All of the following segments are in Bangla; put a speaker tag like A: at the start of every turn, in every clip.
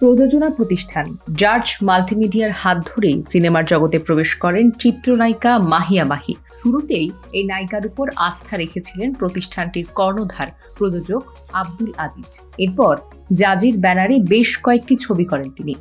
A: প্রযোজনা প্রতিষ্ঠান জার্জ মাল্টিমিডিয়ার হাত ধরেই সিনেমার জগতে প্রবেশ করেন চিত্রনায়িকা মাহিয়া মাহি। শুরুতেই এই নায়িকার উপর আস্থা রেখেছিলেন প্রতিষ্ঠানটির কর্ণধার প্রযোজক আব্দুল আজিজ। এরপর জাজির ব্যানারে বেশ কয়েকটি ছবি করেন তিনি।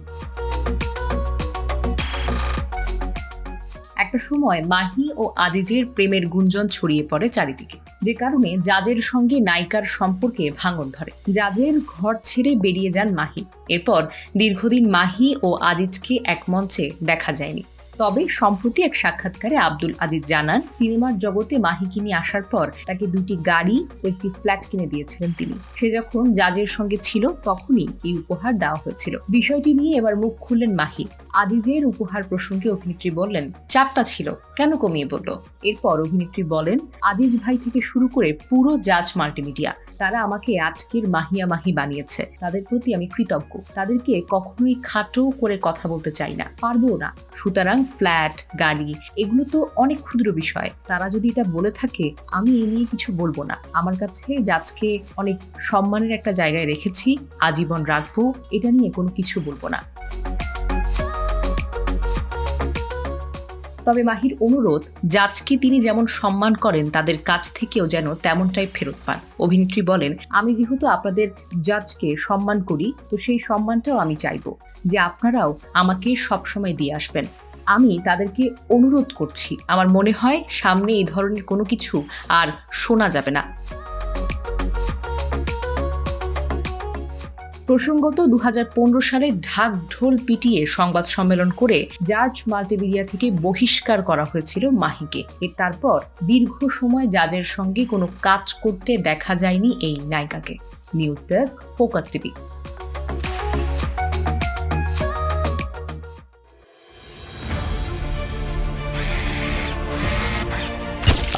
A: একটা সময় মাহি ও আজিজের প্রেমের গুঞ্জন ছড়িয়ে পড়ে চারিদিকে। যে কারণে জাজের সঙ্গে নায়িকার সম্পর্কে ভাঙন ধরে। জাজের ঘর ছেড়ে বেরিয়ে যান মাহি। এরপর দীর্ঘদিন মাহি ও আজিজকে এক মঞ্চে দেখা যায়নি। তবে সম্প্রতি এক সাক্ষাৎকারে আব্দুল আজিজ জানান, সিনেমার জগতে মাহিকে নিয়ে আসার পর তাকে দুটি গাড়ি ও একটি ফ্ল্যাট কিনে দিয়েছিলেন তিনি। সে যখন জাজের সঙ্গে ছিল, তখনই এই উপহার দেওয়া হয়েছিল। বিষয়টি নিয়ে এবার মুখ খুললেন মাহি। আদিজের উপহার প্রসঙ্গে অভিনেত্রী বললেন চারটা ছিল, কেন কমিয়ে বলল এরপর অভিনেত্রী বলেন, আদিজ ভাই থেকে শুরু করে পুরো জাজ মাল্টিমিডিয়া, তারা আমাকে আজকের মাহিয়া মাহি বানিয়েছে। তাদের প্রতি আমি কৃতজ্ঞ। তাদেরকে কখনোই খাটো করে কথা বলতে চাই না। পারব না। সুতরাং ফ্ল্যাট, গাড়ি, এগুলো তো অনেক ক্ষুদ্র বিষয়। তারা যদি এটা বলে থাকে, আমি এ নিয়ে কিছু বলব না। আমার কাছে জাজকে অনেক সম্মানের একটা জায়গায় রেখেছি। আজীবন রাখব। এটা নিয়ে কোনো কিছু বলব না। তবে মাহির অনুরোধ, জাজকে তিনি যেমন সম্মান করেন, তাদের কাছ থেকেও যেন তেমনটাই ফেরত পান। অভিনেত্রী বলেন, আমি যেহেতু আপনাদের জাজকে সম্মান করি, তো সেই সম্মানটাও আমি চাইব যে আপনারাও আমাকে সবসময় দিয়ে আসবেন। আমি তাদেরকে অনুরোধ করছি। আমার মনে হয় সামনে এই ধরনের কোনো কিছু আর শোনা যাবে না। প্রসঙ্গত দু হাজার পনেরো সালে ঢাক ঢোল পিটিয়ে সংবাদ সম্মেলন করে জাজ মাল্টিমিডিয়া থেকে বহিষ্কার করা হয়েছিল মাহিকে। এর তারপর দীর্ঘ সময় জাজের সঙ্গে কোনো কাজ করতে দেখা যায়নি এই নায়িকাকে। News desk, focus TV.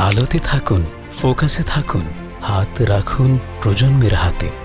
B: আলোতে থাকুন, ফোকাসে থাকুন, হাত রাখুন প্রজন্মের হাতে।